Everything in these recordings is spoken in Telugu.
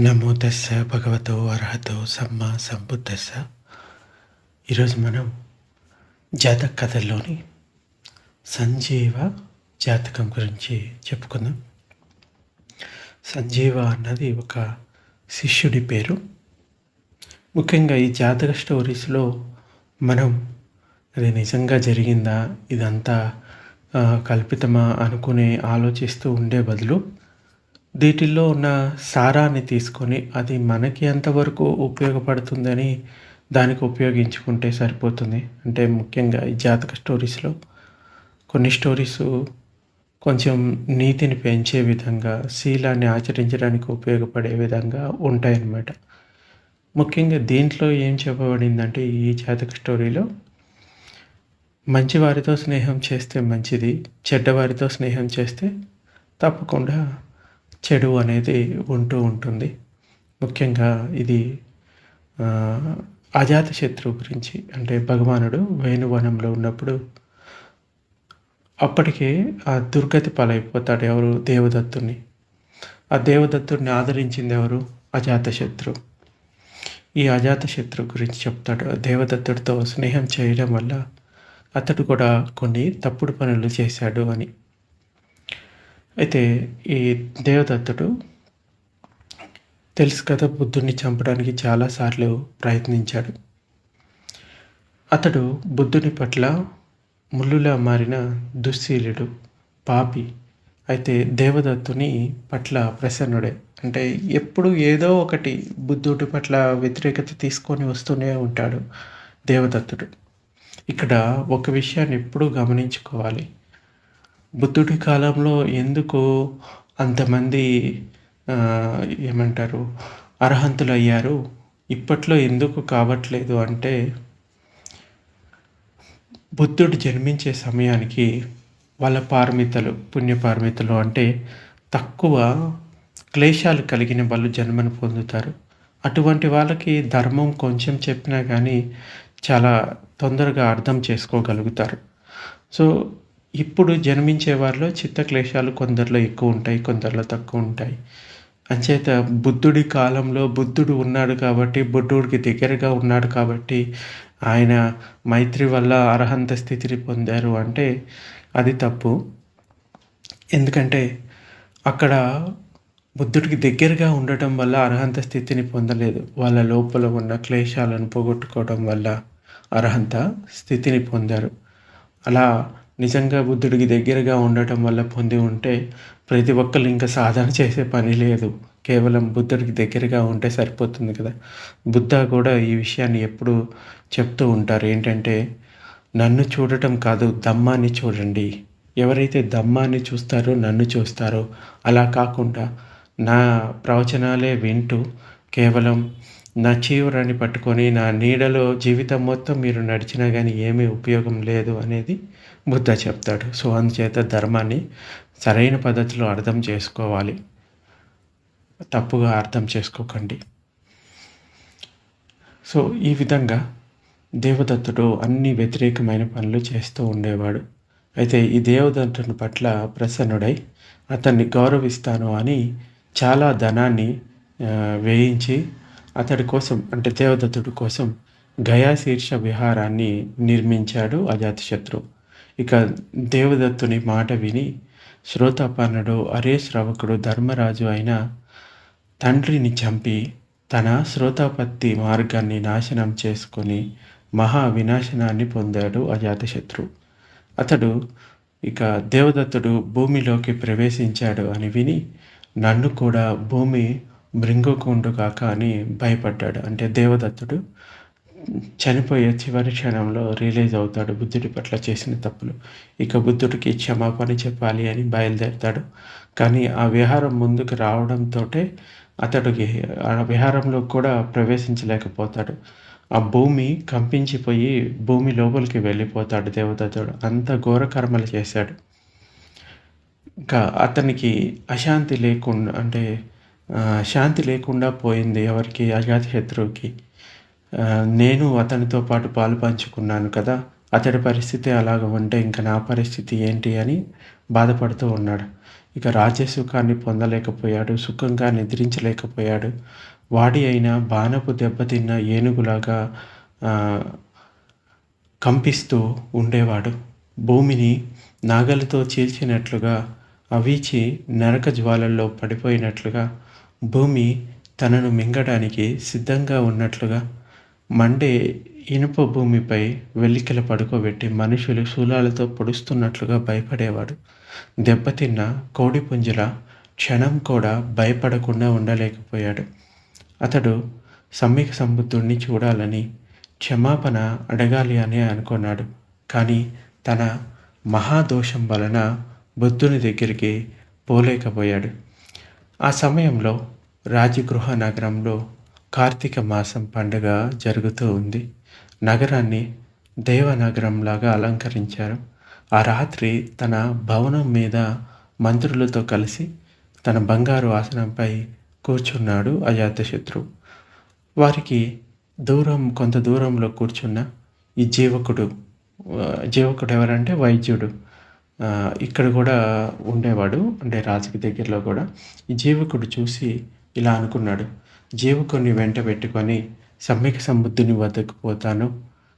నమో తస్స భగవతో అర్హతో సమ్మ సంబుద్ధస్స ఈరోజు మనం జాతక కథల్లోని సంజీవ జాతకం గురించి చెప్పుకుందాం. సంజీవ అన్నది ఒక శిష్యుడి పేరు. ముఖ్యంగా ఈ జాతక స్టోరీస్లో మనం అది నిజంగా జరిగిందా? ఇదంతా కల్పితమా అనుకునే ఆలోచిస్తూ ఉండే బదులు వీటిల్లో ఉన్న సారాన్ని తీసుకొని అది మనకి ఎంతవరకు ఉపయోగపడుతుందని దానికి ఉపయోగించుకుంటే సరిపోతుంది. అంటే ముఖ్యంగా ఈ జాతక స్టోరీస్లో కొన్ని స్టోరీస్ కొంచెం నీతిని పెంచే విధంగా శీలాన్ని ఆచరించడానికి ఉపయోగపడే విధంగా ఉంటాయన్నమాట. ముఖ్యంగా దీంట్లో ఏం చెప్పబడిందంటే ఈ జాతక స్టోరీలో మంచి వారితో స్నేహం చేస్తే మంచిది చెడ్డవారితో స్నేహం చేస్తే తప్పకుండా చెడు అనేది ఉంటూ ఉంటుంది. ముఖ్యంగా ఇది అజాతశత్రు గురించి. అంటే భగవానుడు వేణువనంలో ఉన్నప్పుడు అప్పటికే ఆ దుర్గతి పాలైపోతాడు ఎవరు? దేవదత్తుని. ఆ దేవదత్తుడిని ఆదరించింది ఎవరు? అజాతశత్రు ఈ అజాతశత్రు గురించి చెప్తాడు. దేవదత్తుడితో స్నేహం చేయడం వల్ల అతడు కూడా కొన్ని తప్పుడు పనులు చేశాడు అని. అయితే ఈ దేవదత్తుడు తెలుసు కదా బుద్ధుడిని చంపడానికి చాలాసార్లు ప్రయత్నించాడు. అతడు బుద్ధుని పట్ల ముళ్ళులా మారిన దుశ్శీలుడు పాపి. అయితే దేవదత్తుని పట్ల ప్రసన్నుడే. అంటే ఎప్పుడు ఏదో ఒకటి బుద్ధుడి పట్ల వ్యతిరేకత తీసుకొని వస్తూనే ఉంటాడు దేవదత్తుడు. ఇక్కడ ఒక విషయాన్ని ఎప్పుడూ గమనించుకోవాలి. బుద్ధుడి కాలంలో ఎందుకు అంతమంది ఏమంటారు అర్హంతులు అయ్యారు ఇప్పట్లో ఎందుకు కావట్లేదు అంటే బుద్ధుడు జన్మించే సమయానికి వాళ్ళ పారమితలు పుణ్యపారమితలు అంటే తక్కువ క్లేశాలు కలిగిన వాళ్ళు జన్మను పొందుతారు. అటువంటి వాళ్ళకి ధర్మం కొంచెం చెప్పినా కానీ చాలా తొందరగా అర్థం చేసుకోగలుగుతారు. సో ఇప్పుడు జన్మించే వారిలో చిత్తక్లేశాలు కొందరిలో ఎక్కువ ఉంటాయి కొందరిలో తక్కువ ఉంటాయి. అంచేత బుద్ధుడి కాలంలో బుద్ధుడు ఉన్నాడు కాబట్టి బుద్ధుడికి దగ్గరగా ఉన్నాడు కాబట్టి ఆయన మైత్రి వల్ల అర్హంత స్థితిని పొందారు అంటే అది తప్పు. ఎందుకంటే అక్కడ బుద్ధుడికి దగ్గరగా ఉండటం వల్ల అర్హంత స్థితిని పొందలేదు. వాళ్ళ లోపల ఉన్న క్లేశాలను పోగొట్టుకోవడం వల్ల అర్హంత స్థితిని పొందారు. అలా నిజంగా బుద్ధుడికి దగ్గరగా ఉండటం వల్ల పొంది ఉంటే ప్రతి ఒక్కరు ఇంకా సాధన చేసే పని లేదు. కేవలం బుద్ధుడికి దగ్గరగా ఉంటే సరిపోతుంది కదా. బుద్ధ కూడా ఈ విషయాన్ని ఎప్పుడు చెప్తూ ఉంటారు. ఏంటంటే నన్ను చూడటం కాదు దమ్మాన్ని చూడండి. ఎవరైతే దమ్మాన్ని చూస్తారో నన్ను చూస్తారో అలా కాకుండా నా ప్రవచనాలే వింటూ కేవలం నా చీవరాన్ని పట్టుకొని నా నీడలో జీవితం మొత్తం మీరు నడిచినా కానీ ఏమీ ఉపయోగం లేదు అనేది బుద్ధ చెప్తాడు. సో అందుచేత ధర్మాన్ని సరైన పద్ధతిలో అర్థం చేసుకోవాలి. తప్పుగా అర్థం చేసుకోకండి. సో ఈ విధంగా దేవదత్తుడు అన్ని వ్యతిరేకమైన పనులు చేస్తూ ఉండేవాడు. అయితే ఈ దేవదత్తుని పట్ల ప్రసన్నుడై అతన్ని గౌరవిస్తాను అని చాలా ధనాన్ని వేయించి అతడి కోసం అంటే దేవదత్తుడి కోసం గయా శీర్ష విహారాన్ని నిర్మించాడు అజాతశత్రు ఇక దేవదత్తుని మాట విని శ్రోతపర్ణుడు అరే శ్రవకుడు ధర్మరాజు అయిన తండ్రిని చంపి తన శ్రోతాపత్తి మార్గాన్ని నాశనం చేసుకొని మహా వినాశనాన్ని పొందాడు అజాతశత్రు. అతడు ఇక దేవదత్తుడు భూమిలోకి ప్రవేశించాడు అని విని నన్ను కూడా భూమి మృంగుకుండు కాక అని భయపడ్డాడు. అంటే దేవదత్తుడు చనిపోయే చివరి క్షణంలో రిలీజ్ అవుతాడు బుద్ధుడి పట్ల చేసిన తప్పులు. ఇక బుద్ధుడికి క్షమాపణ చెప్పాలి అని బయలుదేరుతాడు. కానీ ఆ విహారం ముందుకు రావడంతో అతడికి ఆ విహారంలో కూడా ప్రవేశించలేకపోతాడు. ఆ భూమి కంపించిపోయి భూమి లోపలికి వెళ్ళిపోతాడు దేవదత్తుడు. అంత ఘోర కర్మలు చేశాడు. ఇంకా అతనికి అశాంతి లేకుండా అంటే శాంతి లేకుండా పోయింది ఎవరికి? అజాత శత్రువుకి. నేను అతనితో పాటు పాలు పంచుకున్నాను కదా అతడి పరిస్థితి అలాగ ఉంటే ఇంకా నా పరిస్థితి ఏంటి అని బాధపడుతూ ఉన్నాడు. ఇక రాజసుఖాన్ని పొందలేకపోయాడు సుఖంగా నిద్రించలేకపోయాడు. వాడి అయిన బాణపు దెబ్బతిన్న ఏనుగులాగా కంపిస్తూ ఉండేవాడు. భూమిని నాగలితో చీల్చినట్లుగా అవీచి నరక జ్వాలల్లో పడిపోయినట్లుగా భూమి తనను మింగడానికి సిద్ధంగా ఉన్నట్లుగా మండే ఇనుప భూమిపై వెల్లికల పడుకోబెట్టి మనుషులు శూలాలతో పొడుస్తున్నట్లుగా భయపడేవాడు. దెబ్బతిన్న కోడిపుంజుల క్షణం కూడా భయపడకుండా ఉండలేకపోయాడు. అతడు సమ్మిక సంబుద్ధుణ్ణి చూడాలని క్షమాపణ అడగాలి అని అనుకున్నాడు. కానీ తన మహాదోషం వలన బుద్ధుని దగ్గరికి పోలేకపోయాడు. ఆ సమయంలో రాజగృహ నగరంలో కార్తీక మాసం పండుగ జరుగుతూ ఉంది. నగరాన్ని దేవనగరంలాగా అలంకరించారు. ఆ రాత్రి తన భవనం మీద మంత్రులతో కలిసి తన బంగారు ఆసనంపై కూర్చున్నాడు అజాతశత్రు వారికి దూరం కొంత దూరంలో కూర్చున్న ఈ జీవకుడు జీవకుడు ఎవరంటే వైద్యుడు. ఇక్కడ కూడా ఉండేవాడు అంటే రాజుకి దగ్గరలో కూడా. ఈ జీవకుడు చూసి ఇలా అనుకున్నాడు. జీవుకొని వెంట పెట్టుకొని సమ్యక సముద్రుని వద్దకు పోతాను.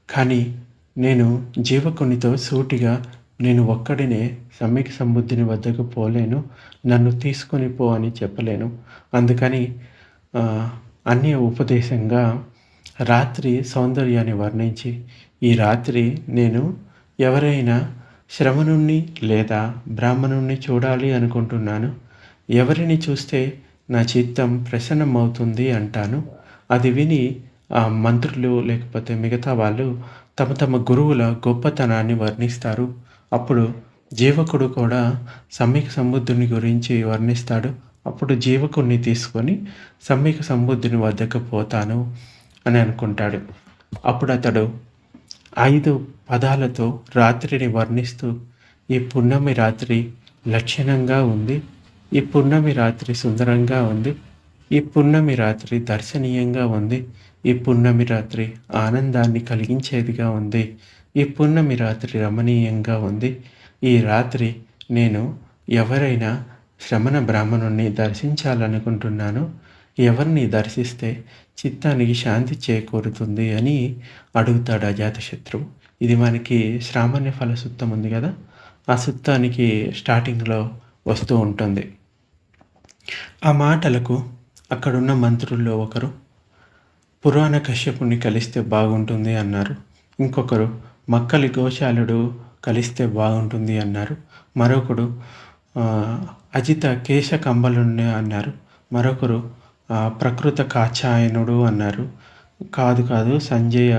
కానీ నేను జీవకునితో సూటిగా నేను ఒక్కడినే సమ్యక సముద్రుని వద్దకు పోలేను. నన్ను తీసుకొని పో అని చెప్పలేను. అందుకని అన్య ఉపదేశంగా రాత్రి సౌందర్యాన్ని వర్ణించి ఈ రాత్రి నేను ఎవరైనా శ్రవణుణ్ణి లేదా బ్రాహ్మణుణ్ణి చూడాలి అనుకుంటున్నాను. ఎవరిని చూస్తే నా చిత్తం ప్రసన్నమవుతుంది అంటాను. అది విని ఆ మంత్రులు లేకపోతే మిగతా వాళ్ళు తమ తమ గురువుల గొప్పతనాన్ని వర్ణిస్తారు. అప్పుడు జీవకుడు కూడా సమ్యక సముద్రుని గురించి వర్ణిస్తాడు. అప్పుడు జీవకుడిని తీసుకొని సమ్యక సముద్రుని వద్దకు పోతాను అని అనుకుంటాడు. అప్పుడు అతడు ఐదు పదాలతో రాత్రిని వర్ణిస్తూ ఈ పున్నమి రాత్రి లక్షణంగా ఉంది. ఈ పున్నమి రాత్రి సుందరంగా ఉంది. ఈ పున్నమి రాత్రి దర్శనీయంగా ఉంది. ఈ పున్నమి రాత్రి ఆనందాన్ని కలిగించేదిగా ఉంది. ఈ పున్నమి రాత్రి రమణీయంగా ఉంది. ఈ రాత్రి నేను ఎవరైనా శ్రమణ బ్రాహ్మణుణ్ణి దర్శించాలనుకుంటున్నాను ఎవరిని దర్శిస్తే చిత్తానికి శాంతి చేకూరుతుంది అని అడుగుతాడు అజాతశత్రువు. ఇది మనకి శ్రామణ్య ఫల సుత్తం ఉంది కదా? ఆ సుత్తానికి స్టార్టింగ్లో వస్తూ ఉంటుంది. ఆ మాటలకు అక్కడున్న మంత్రుల్లో ఒకరు పురాణ కశ్యపుని కలిస్తే బాగుంటుంది అన్నారు. ఇంకొకరు మక్కలి గోశాలుడు కలిస్తే బాగుంటుంది అన్నారు. మరొకడు అజిత కేశ కంబలుని అన్నారు. మరొకరు ప్రకృత కాచాయనుడు అన్నారు. కాదు కాదు సంజయ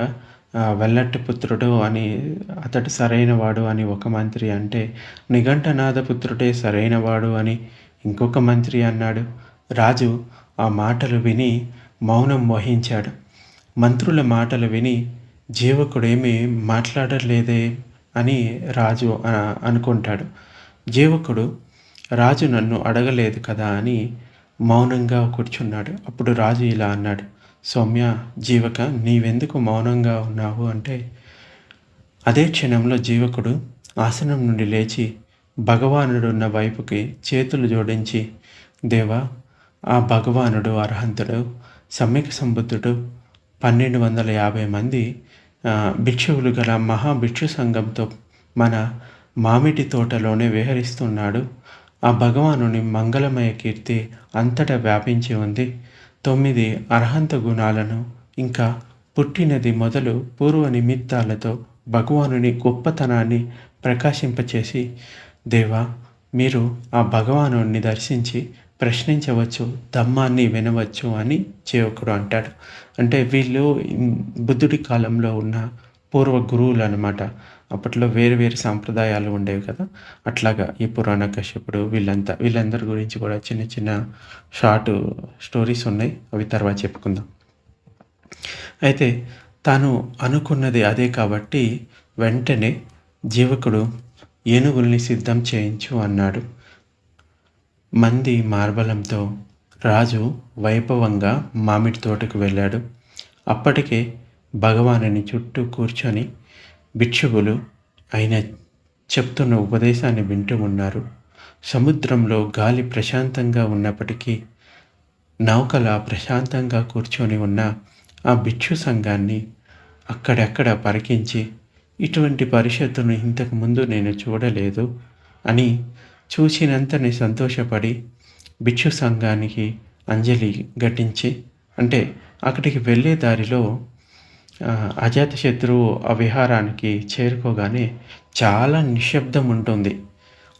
వెల్లట్టి పుత్రుడు అని అతడు సరైనవాడు అని ఒక మంత్రి అంటే నిఘంటనాథ పుత్రుడే సరైనవాడు అని ఇంకొక మంత్రి అన్నాడు. రాజు ఆ మాటలు విని మౌనం వహించాడు. మంత్రుల మాటలు విని జీవకుడేమీ మాట్లాడలేదే అని రాజు అనుకుంటాడు. జీవకుడు రాజు నన్ను అడగలేదు కదా అని మౌనంగా కూర్చున్నాడు. అప్పుడు రాజు ఇలా అన్నాడు. సౌమ్య జీవక నీవెందుకు మౌనంగా ఉన్నావు అంటే అదే క్షణంలో జీవకుడు ఆసనం నుండి లేచి భగవానుడున్న వైపుకి చేతులు జోడించి దేవా ఆ భగవానుడు అర్హంతుడు సమ్యక సంబుద్ధుడు పన్నెండు వందల యాభై మంది భిక్షువులు గల మహాభిక్షు సంఘంతో మన మామిడి తోటలోనే విహరిస్తున్నాడు. ఆ భగవానుని మంగళమయ కీర్తి అంతటా వ్యాపించి ఉంది. తొమ్మిది అర్హంత గుణాలను ఇంకా పుట్టినది మొదలు పూర్వ నిమిత్తాలతో భగవానుని గొప్పతనాన్ని ప్రకాశింపచేసి దేవా మీరు ఆ భగవానుని దర్శించి ప్రశ్నించవచ్చు ధమ్మాన్ని వినవచ్చు అని చేవకుడు అంటాడు. అంటే వీళ్ళు బుద్ధుడి కాలంలో ఉన్న పూర్వ గురువులు అనమాట అప్పట్లో వేరు వేరు సాంప్రదాయాలు ఉండేవి కదా. అట్లాగా ఈ పురాణ కశ్యపుడు వీళ్ళంతా వీళ్ళందరి గురించి కూడా చిన్న చిన్న షార్ట్ స్టోరీస్ ఉన్నాయి. అవి తర్వాత చెప్పుకుందాం. అయితే తాను అనుకున్నది అదే కాబట్టి వెంటనే జీవకుడు ఏనుగుల్ని సిద్ధం చేయించు అన్నాడు. మంది మార్బలంతో రాజు వైభవంగా మామిడి తోటకు వెళ్ళాడు. అప్పటికే భగవానుని చుట్టూ కూర్చొని భిక్షువులు ఆయన చెప్తున్న ఉపదేశాన్ని వింటూ ఉన్నారు. సముద్రంలో గాలి ప్రశాంతంగా ఉన్నప్పటికీ నౌకల ప్రశాంతంగా కూర్చొని ఉన్న ఆ భిక్షు సంఘాన్ని అక్కడక్కడ పరికించి ఇటువంటి పరిషత్తును ఇంతకుముందు నేను చూడలేదు అని చూసినంతని సంతోషపడి భిక్షు సంఘానికి అంజలి ఘటించి అంటే అక్కడికి వెళ్ళే దారిలో అజాతశత్రువు ఆ విహారానికి చేరుకోగానే చాలా నిశ్శబ్దం ఉంటుంది.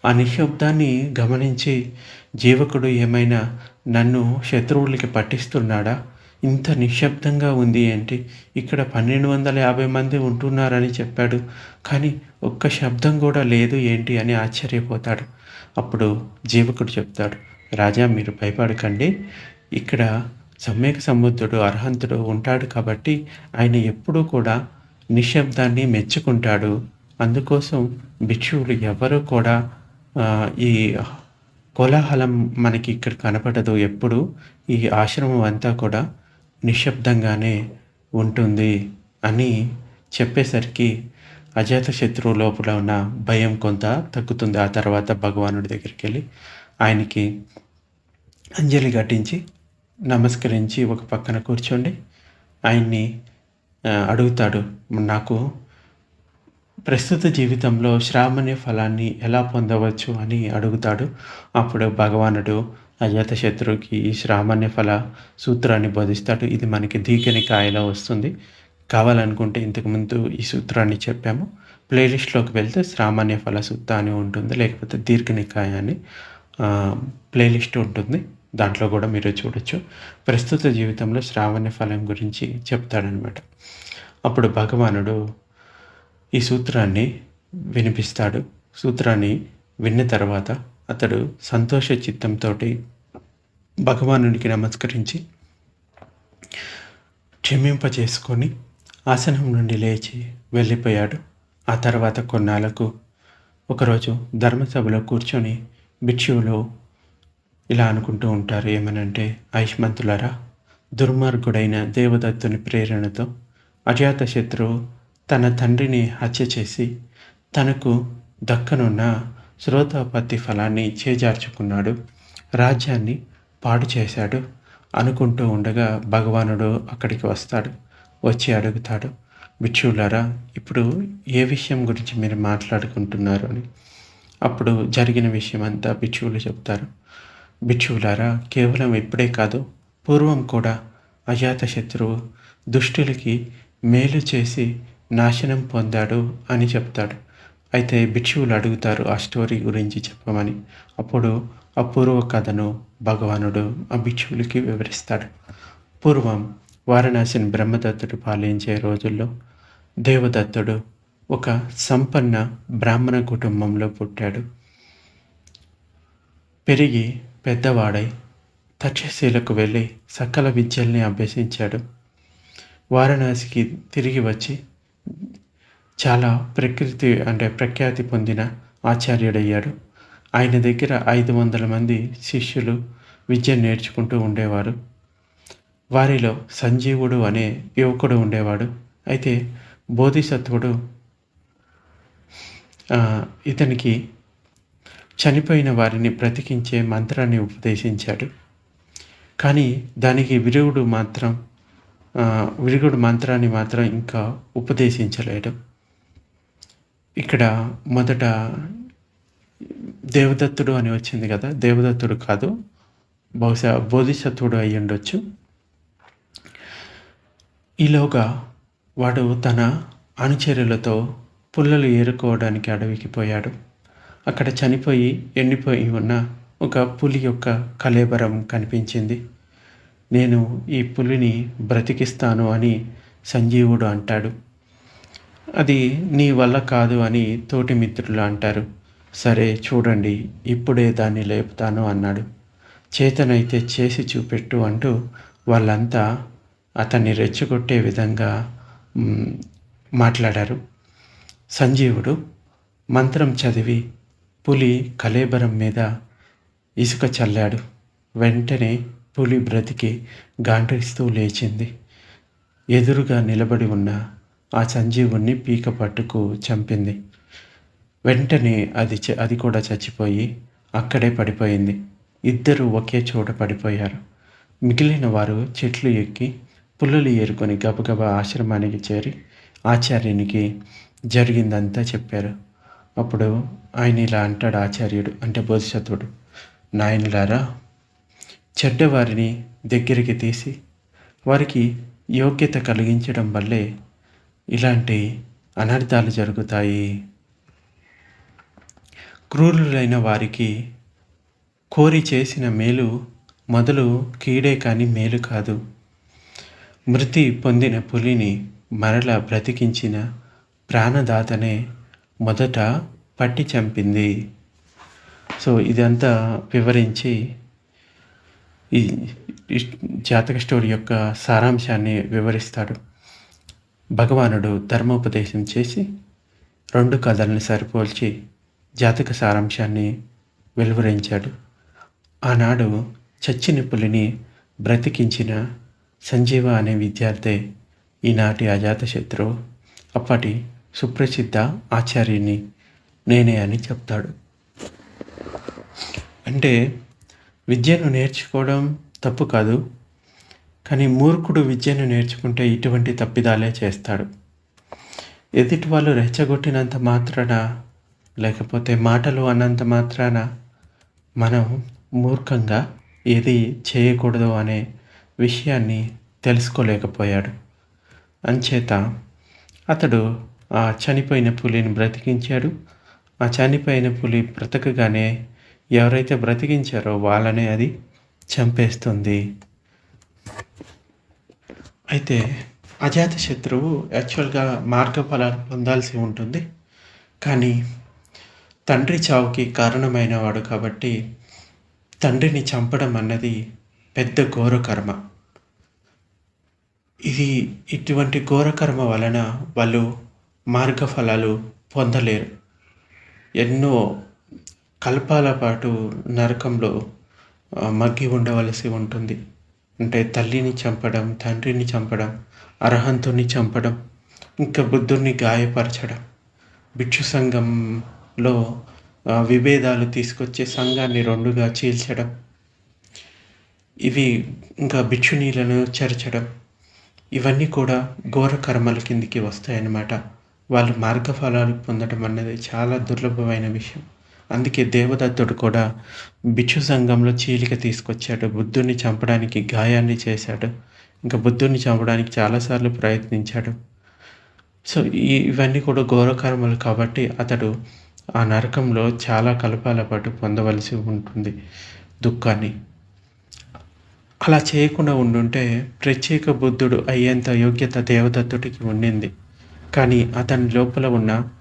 ఆ నిశ్శబ్దాన్ని గమనించి జీవకుడు ఏమైనా నన్ను శత్రువులకి పట్టిస్తున్నాడా? ఇంత నిశ్శబ్దంగా ఉంది ఏంటి ఇక్కడ పన్నెండు వందల యాభై మంది ఉంటున్నారని చెప్పాడు. కానీ ఒక్క శబ్దం కూడా లేదు ఏంటి అని ఆశ్చర్యపోతాడు. అప్పుడు జీవకుడు చెప్తాడు రాజా మీరు భయపడకండి. ఇక్కడ సమ్యక్ సముద్రుడు అర్హంతుడు ఉంటాడు కాబట్టి ఆయన ఎప్పుడూ కూడా నిశ్శబ్దాన్ని మెచ్చుకుంటాడు. అందుకోసం భిక్షువులు ఎవరు కూడా ఈ కోలాహలం మనకి ఇక్కడ కనపడదు. ఎప్పుడు ఈ ఆశ్రమం అంతా కూడా నిశ్శబ్దంగానే ఉంటుంది అని చెప్పేసరికి అజాత శత్రువు లోపల ఉన్న భయం కొంత తగ్గుతుంది. ఆ తర్వాత భగవానుడి దగ్గరికి వెళ్ళి ఆయనకి అంజలి ఘటించి నమస్కరించి ఒక పక్కన కూర్చోండి. ఆయన్ని అడుగుతాడు నాకు ప్రస్తుత జీవితంలో శ్రామణ్య ఫలాన్ని ఎలా పొందవచ్చు? అని అడుగుతాడు. అప్పుడు భగవానుడు అజాతశత్రువుకి ఈ శ్రామణ్య ఫల సూత్రాన్ని బోధిస్తాడు. ఇది మనకి దీకని కాయలో వస్తుంది. కావాలనుకుంటే ఇంతకుముందు ఈ సూత్రాన్ని చెప్పాము. ప్లేలిస్ట్లోకి వెళ్తే శ్రామాన్య ఫల సూత్త అని ఉంటుంది లేకపోతే దీర్ఘనికాయ అని ప్లేలిస్ట్ ఉంటుంది. దాంట్లో కూడా మీరు చూడొచ్చు. ప్రస్తుత జీవితంలో శ్రావణ ఫలం గురించి చెప్తాడనమాట అప్పుడు భగవానుడు ఈ సూత్రాన్ని వినిపిస్తాడు. సూత్రాన్ని విన్న తర్వాత అతడు సంతోష చిత్తంతో భగవానుడికి నమస్కరించి క్షమింప చేసుకొని ఆసనం నుండి లేచి వెళ్ళిపోయాడు. ఆ తర్వాత కొన్నాళ్ళకు ఒకరోజు ధర్మసభలో కూర్చొని భిక్షువులు ఇలా అనుకుంటూ ఉంటారు. ఏమనంటే ఐష్మంతులరా దుర్మార్గుడైన దేవదత్తుని ప్రేరణతో అజాతశత్రువు తన తండ్రిని హత్య చేసి తనకు దక్కనున్న శ్రోతాపత్తి ఫలాన్ని చేజార్చుకున్నాడు. రాజ్యాన్ని పాడు చేశాడు. అనుకుంటూ ఉండగా భగవానుడు అక్కడికి వస్తాడు. వచ్చి అడుగుతాడు భిక్షువులారా ఇప్పుడు ఏ విషయం గురించి మీరు మాట్లాడుకుంటున్నారు? అని. అప్పుడు జరిగిన విషయం అంతా భిక్షువులు చెప్తారు. భిక్షువులారా కేవలం ఇప్పుడే కాదు పూర్వం కూడా అజాతశత్రువు దుష్టులకి మేలు చేసి నాశనం పొందాడు అని చెప్తాడు. అయితే భిక్షువులు అడుగుతారు ఆ స్టోరీ గురించి చెప్పమని. అప్పుడు ఆ పూర్వ కథను భగవానుడు ఆ భిక్షువులకి వివరిస్తాడు. పూర్వం వారణాసిని బ్రహ్మదత్తుడు పాలించే రోజుల్లో దేవదత్తుడు ఒక సంపన్న బ్రాహ్మణ కుటుంబంలో పుట్టాడు. పెరిగి పెద్దవాడై తక్షశీలకు వెళ్ళి సకల విద్యల్ని అభ్యసించాడు. వారణాసికి తిరిగి వచ్చి చాలా ప్రకృతి అంటే ప్రఖ్యాతి పొందిన ఆచార్యుడయ్యాడు. ఆయన దగ్గర ఐదు వందల మంది శిష్యులు విద్య నేర్చుకుంటూ ఉండేవారు. వారిలో సంజీవుడు అనే యువకుడు ఉండేవాడు. అయితే బోధిసత్వుడు ఇతనికి చనిపోయిన వారిని బ్రతికించే మంత్రాన్ని ఉపదేశించాడు. కానీ దానికి విరుగుడు మాత్రం విరుగుడు మంత్రాన్ని మాత్రం ఇంకా ఉపదేశించలేడు ఇక్కడ మొదట దేవదత్తుడు అని వచ్చింది కదా దేవదత్తుడు కాదు బహుశా బోధిసత్వుడు అయి ఉండొచ్చు. ఈలోగా వాడు తన అనుచరులతో పుల్లలు ఏరుకోవడానికి అడవికి పోయాడు. అక్కడ చనిపోయి ఎండిపోయి ఉన్న ఒక పులి యొక్క కలేబరం కనిపించింది. నేను ఈ పులిని బ్రతికిస్తాను అని సంజీవుడు అంటాడు. అది నీ వల్ల కాదు అని తోటి మిత్రులు అంటారు. సరే చూడండి ఇప్పుడే దాన్ని లేపుతాను అన్నాడు. చేతనైతే చేసి చూపెట్టు అంటూ వాళ్ళంతా అతన్ని రెచ్చగొట్టే విధంగా మాట్లాడారు. సంజీవుడు మంత్రం చదివి పులి కలేబరం మీద ఇసుక చల్లాడు. వెంటనే పులి బ్రతికి గాండ్రిస్తూ లేచింది. ఎదురుగా నిలబడి ఉన్న ఆ సంజీవుణ్ణి పీక పట్టుకు చంపింది. వెంటనే అది అది కూడా చచ్చిపోయి అక్కడే పడిపోయింది. ఇద్దరు ఒకే చోట పడిపోయారు. మిగిలిన వారు చెట్లు ఎక్కి పుల్లలు ఏరుకొని గబగబా ఆశ్రమానికి చేరి ఆచార్యునికి జరిగిందంతా చెప్పారు. అప్పుడు ఆయన ఇలా అంటాడు ఆచార్యుడు అంటే బోధిసత్వుడు నాయనులారా చెడ్డవారిని దగ్గరికి తీసి వారికి యోగ్యత కలిగించడం వల్లే ఇలాంటి అనర్థాలు జరుగుతాయి. క్రూరులైన వారికి కోరి చేసిన మేలు మొదలు కీడే కానీ మేలు కాదు. మృతి పొందిన పులిని మరల బ్రతికించిన ప్రాణదాతనే మొదట పట్టి చంపింది. సో ఇదంతా వివరించి ఈ జాతక స్టోరీ యొక్క సారాంశాన్ని వివరిస్తాడు. భగవానుడు ధర్మోపదేశం చేసి రెండు కథల్ని సరిపోల్చి జాతక సారాంశాన్ని వెలువరించాడు. ఆనాడు చచ్చిన పులిని బ్రతికించిన సంజీవ అనే విద్యార్థి ఈనాటి అజాతశత్రువు అప్పటి సుప్రసిద్ధ ఆచార్యుని నేనే అని చెప్తాడు. అంటే విద్యను నేర్చుకోవడం తప్పు కాదు కానీ మూర్ఖుడు విద్యను నేర్చుకుంటే ఇటువంటి తప్పిదాలే చేస్తాడు. ఎదుటి వాళ్ళు రెచ్చగొట్టినంత మాత్రాన లేకపోతే మాటలు అన్నంత మాత్రాన మనం మూర్ఖంగా ఏది చేయకూడదు అనే విషయాన్ని తెలుసుకోలేకపోయాడు. అంచేత అతడు ఆ చనిపోయిన పులిని బ్రతికించాడు. ఆ చనిపోయిన పులి బ్రతకగానే ఎవరైతే బ్రతికించారో వాళ్ళనే అది చంపేస్తుంది. అయితే అజాత శత్రువు యాక్చువల్గా మార్గఫలాలు పొందాల్సి ఉంటుంది. కానీ తండ్రి చావుకి కారణమైన వాడు కాబట్టి తండ్రిని చంపడం అన్నది పెద్ద ఘోరకర్మ ఇది ఇటువంటి ఘోరకర్మ వలన వాళ్ళు మార్గఫలాలు పొందలేరు. ఎన్నో కల్పాల పాటు నరకంలో మగ్గి ఉండవలసి ఉంటుంది. అంటే తల్లిని చంపడం తండ్రిని చంపడం అర్హంతుని చంపడం ఇంకా బుద్ధుడిని గాయపరచడం. భిక్షు సంఘంలో విభేదాలు తీసుకొచ్చే సంఘాన్ని రెండుగా చీల్చడం. ఇవి ఇంకా భిక్షునీలను చేర్చడం. ఇవన్నీ కూడా ఘోర కర్మల కిందికి వస్తాయన్నమాట. వాళ్ళు మార్గఫలాలు పొందడం అన్నది చాలా దుర్లభమైన విషయం. అందుకే దేవదత్తుడు కూడా భిక్షు సంఘంలో చీలిక తీసుకొచ్చాడు. బుద్ధుడిని చంపడానికి గాయాన్ని చేశాడు. ఇంకా బుద్ధుడిని చంపడానికి చాలాసార్లు ప్రయత్నించాడు. సో ఈ ఇవన్నీ కూడా ఘోరకర్మలు కాబట్టి అతడు ఆ నరకంలో చాలా కలపాల పాటు పొందవలసి ఉంటుంది దుఃఖాన్ని. అలా చేయకుండా ఉండుంటే ప్రత్యేక బుద్ధుడు అయ్యేంత యోగ్యత దేవదత్తుడికి ఉండింది. కానీ అతని లోపల ఉన్న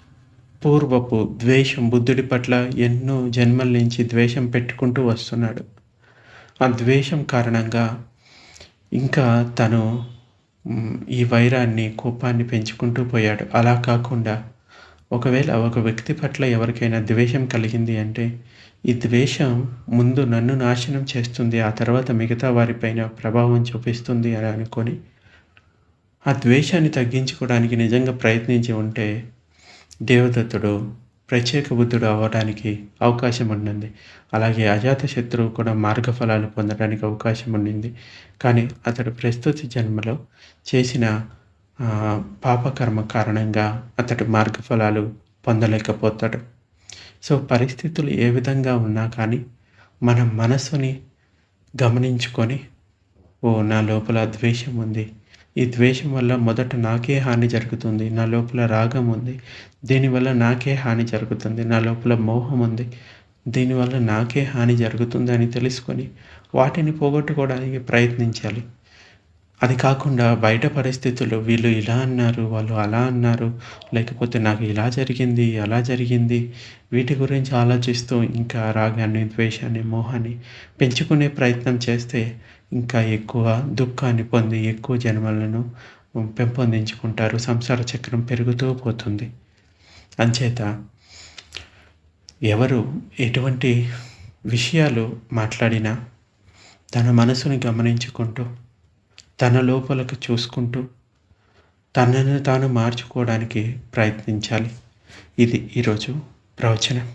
పూర్వపు ద్వేషం బుద్ధుడి పట్ల ఎన్నో జన్మల నుంచి ద్వేషం పెట్టుకుంటూ వస్తున్నాడు. ఆ ద్వేషం కారణంగా ఇంకా తను ఈ వైరాన్ని కోపాన్ని పెంచుకుంటూ పోయాడు. అలా కాకుండా ఒకవేళ ఒక వ్యక్తి పట్ల ఎవరికైనా ద్వేషం కలిగింది అంటే ఈ ద్వేషం ముందు నన్ను నాశనం చేస్తుంది ఆ తర్వాత మిగతా వారిపైన ప్రభావం చూపిస్తుంది అని అనుకొని ఆ ద్వేషాన్ని తగ్గించుకోవడానికి నిజంగా ప్రయత్నించి ఉంటే దేవదత్తుడు ప్రత్యేక బుద్ధుడు అవ్వడానికి అవకాశం ఉండింది. అలాగే అజాత శత్రువు కూడా మార్గఫలాలు పొందడానికి అవకాశం ఉండింది. కానీ అతడు ప్రస్తుత జన్మలో చేసిన పాపకర్మ కారణంగా అతడు మార్గఫలాలు పొందలేకపోతాడు. సో పరిస్థితులు ఏ విధంగా ఉన్నా కానీ మన మనసుని గమనించుకొని ఓ నా లోపల ద్వేషం ఉంది ఈ ద్వేషం వల్ల మొదట నాకే హాని జరుగుతుంది. నా లోపల రాగం ఉంది. దీనివల్ల నాకే హాని జరుగుతుంది. నా లోపల మోహం ఉంది. దీనివల్ల నాకే హాని జరుగుతుంది అని తెలుసుకొని వాటిని పోగొట్టుకోవడానికి ప్రయత్నించాలి. అది కాకుండా బయట పరిస్థితులు వీళ్ళు ఇలా అన్నారు వాళ్ళు అలా అన్నారు లేకపోతే నాకు ఇలా జరిగింది అలా జరిగింది. వీటి గురించి ఆలోచిస్తూ ఇంకా రాగాన్ని ద్వేషాన్ని మోహాన్ని పెంచుకునే ప్రయత్నం చేస్తే ఇంకా ఎక్కువ దుఃఖాన్ని పొంది ఎక్కువ జన్మలను పెంపొందించుకుంటారు. సంసార చక్రం పెరుగుతూ పోతుంది. అంచేత ఎవరు ఎటువంటి విషయాలు మాట్లాడినా తన మనసుని గమనించుకుంటూ తన లోపలకు చూసుకుంటూ తనను తాను మార్చుకోవడానికి ప్రయత్నించాలి. ఇది ఈరోజు ప్రవచనం.